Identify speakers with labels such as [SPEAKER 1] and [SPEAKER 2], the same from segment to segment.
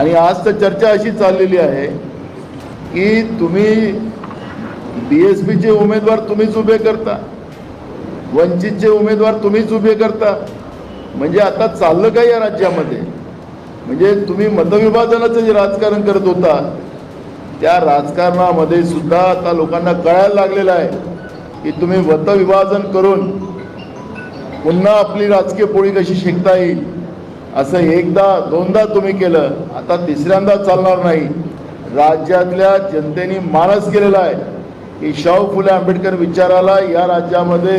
[SPEAKER 1] आणि आज तर चर्चा अशी चाललेली आहे की तुम्ही बी एस पीचे उमेदवार तुम्हीच उभे करता वंचितचे उमेदवार तुम्हीच उभे करता. म्हणजे आता चाललं काय या राज्यामध्ये? म्हणजे तुम्ही मतविभाजनाचं जे राजकारण करत होता त्या राजकारणामध्ये सुद्धा आता लोकांना कळायला लागलेलं आहे की तुम्ही मतविभाजन करून पुन्हा आपली राजकीय पोळी कशी शिकता येईल. असं एकदा दोनदा तुम्ही केलं आता तिसऱ्यांदा चालणार नाही. राज्यातल्या जनतेने मानस केलेला आहे की शाहू फुले आंबेडकर विचाराला या राज्यामध्ये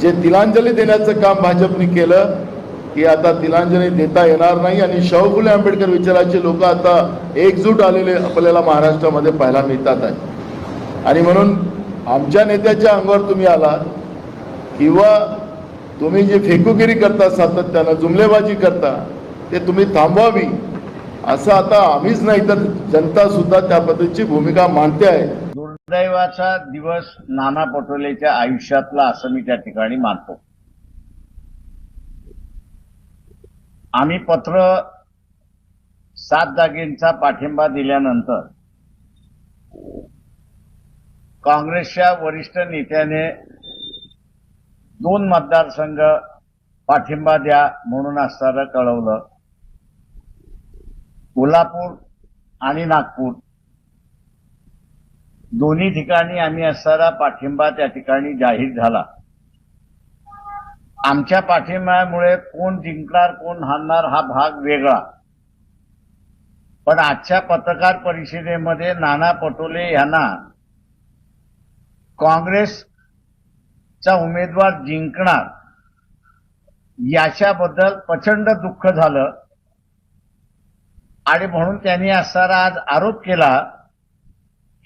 [SPEAKER 1] जे तिलांजली देण्याचं काम भाजपने केलं की आता तिलांजली देता येणार नाही. आणि शाहू फुले आंबेडकर विचाराचे लोक आता एकजूट आलेले आपल्याला महाराष्ट्रामध्ये पाहायला मिळतात आहे. आणि म्हणून आमच्या नेत्याच्या अंगावर तुम्ही आलात किंवा तुम्ही जी फेकुगिरी करता सातत्यानं जुमलेबाजी करता ते तुम्ही थांबवावी. असं आता आम्हीच नाही तर जनता सुद्धा त्या पद्धतीची भूमिका मांडते आहे.
[SPEAKER 2] दुर्दैवाचा दिवस नाना पटोलेच्या आयुष्यातला असं मी त्या ठिकाणी मानतो. आम्ही पत्र सात जागेंचा पाठिंबा दिल्यानंतर काँग्रेसच्या वरिष्ठ नेत्याने दोन मतदारसंघ पाठिंबा द्या म्हणून असताना कळवलं. कोल्हापूर आणि नागपूर. दोन्ही ठिकाणी आम्ही असणारा पाठिंबा त्या ठिकाणी जाहीर झाला. आमच्या पाठिंब्यामुळे कोण जिंकणार कोण हारणार हा भाग वेगळा. पण आजच्या पत्रकार परिषदेमध्ये नाना पटोले यांना काँग्रेस चा उमेदवार जिंकणार. याच्याबद्दल प्रचंड दुःख झालं. आणि म्हणून त्यांनी असणारा आज आरोप केला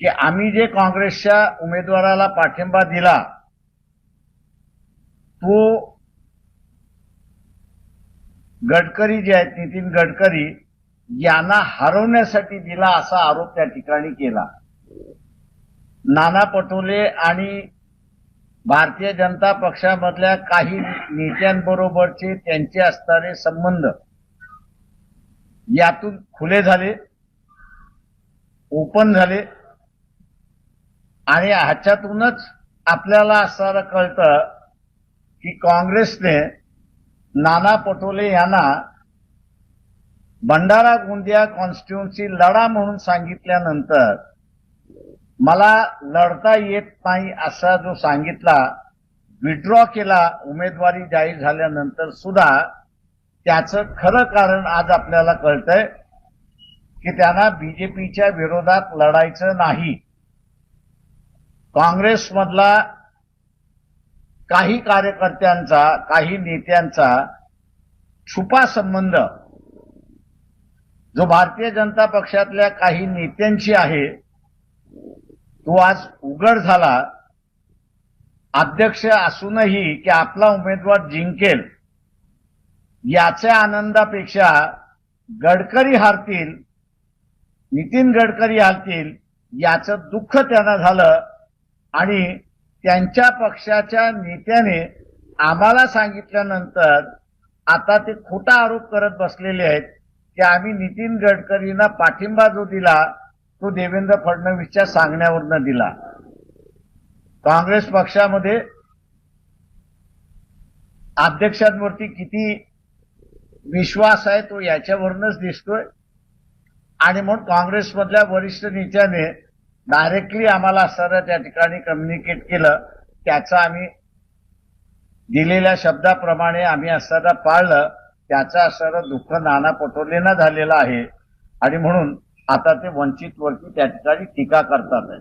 [SPEAKER 2] की आम्ही जे काँग्रेसच्या उमेदवाराला पाठिंबा दिला तो गडकरी जे आहेत नितीन गडकरी यांना हरवण्यासाठी दिला असा आरोप त्या ठिकाणी केला. नाना पटोले आणि भारतीय जनता पक्षामधल्या काही नेत्यांबरोबरचे त्यांचे असणारे संबंध यातून खुले झाले ओपन झाले आणि ह्याच्यातूनच आपल्याला असं कळतं की काँग्रेसने नाना पटोले यांना भंडारा गोंदिया कॉन्स्टिट्युन्सी लढा म्हणून सांगितल्यानंतर मला लढता येत नाही असा जो सांगितला विड्रॉ केला उमेदवारी जाहीर झाल्यानंतर सुद्धा त्याचं खरं कारण आज आपल्याला कळतंय की त्यांना बीजेपीच्या विरोधात लढायचं नाही. काँग्रेसमधला काही कार्यकर्त्यांचा काही नेत्यांचा छुपा संबंध जो भारतीय जनता पक्षातल्या काही नेत्यांशी आहे तो आज उघड झाला. अध्यक्ष असूनही की आपला उमेदवार जिंकेल याच्या आनंदापेक्षा गडकरी हारतील नितीन गडकरी हारतील याचं दुःख त्यांना झालं आणि त्यांच्या पक्षाच्या नेत्याने आम्हाला सांगितल्यानंतर आता ते खोटा आरोप करत बसलेले आहेत की आम्ही नितीन गडकरींना पाठिंबा जो दिला तो देवेंद्र फडणवीसच्या सांगण्यावरनं दिला. काँग्रेस पक्षामध्ये अध्यक्षांवरती किती विश्वास आहे तो याच्यावरूनच दिसतोय. आणि म्हणून काँग्रेसमधल्या वरिष्ठ नेत्याने डायरेक्टली आम्हाला सर त्या ठिकाणी कम्युनिकेट केलं. त्याचं आम्ही दिलेल्या शब्दाप्रमाणे आम्ही असताना पाळलं. त्याचा असणारं दुःख नाना पटोलेंना झालेला आहे. आणि म्हणून आता ते वंचित वरती त्या ठिकाणी टीका करतात.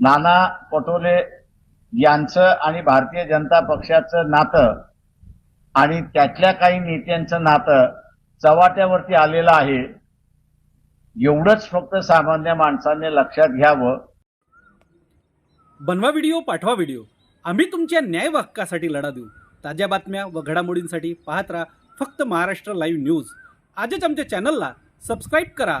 [SPEAKER 2] नाना पटोले यांचं आणि भारतीय जनता पक्षाचं नातं आणि त्यातल्या काही नेत्यांचं नातं चव्हाट्यावरती आलेलं आहे एवढंच फक्त सामान्य माणसाने लक्षात घ्यावं.
[SPEAKER 3] बनवा व्हिडिओ पाठवा व्हिडिओ. आम्ही तुमच्या न्याय हक्कासाठी लढा देऊ. ताज्या बातम्या व घडामोडींसाठी पाहत राहा फक्त महाराष्ट्र लाईव्ह न्यूज. आजच आमच्या चॅनलला सबस्क्राईब करा.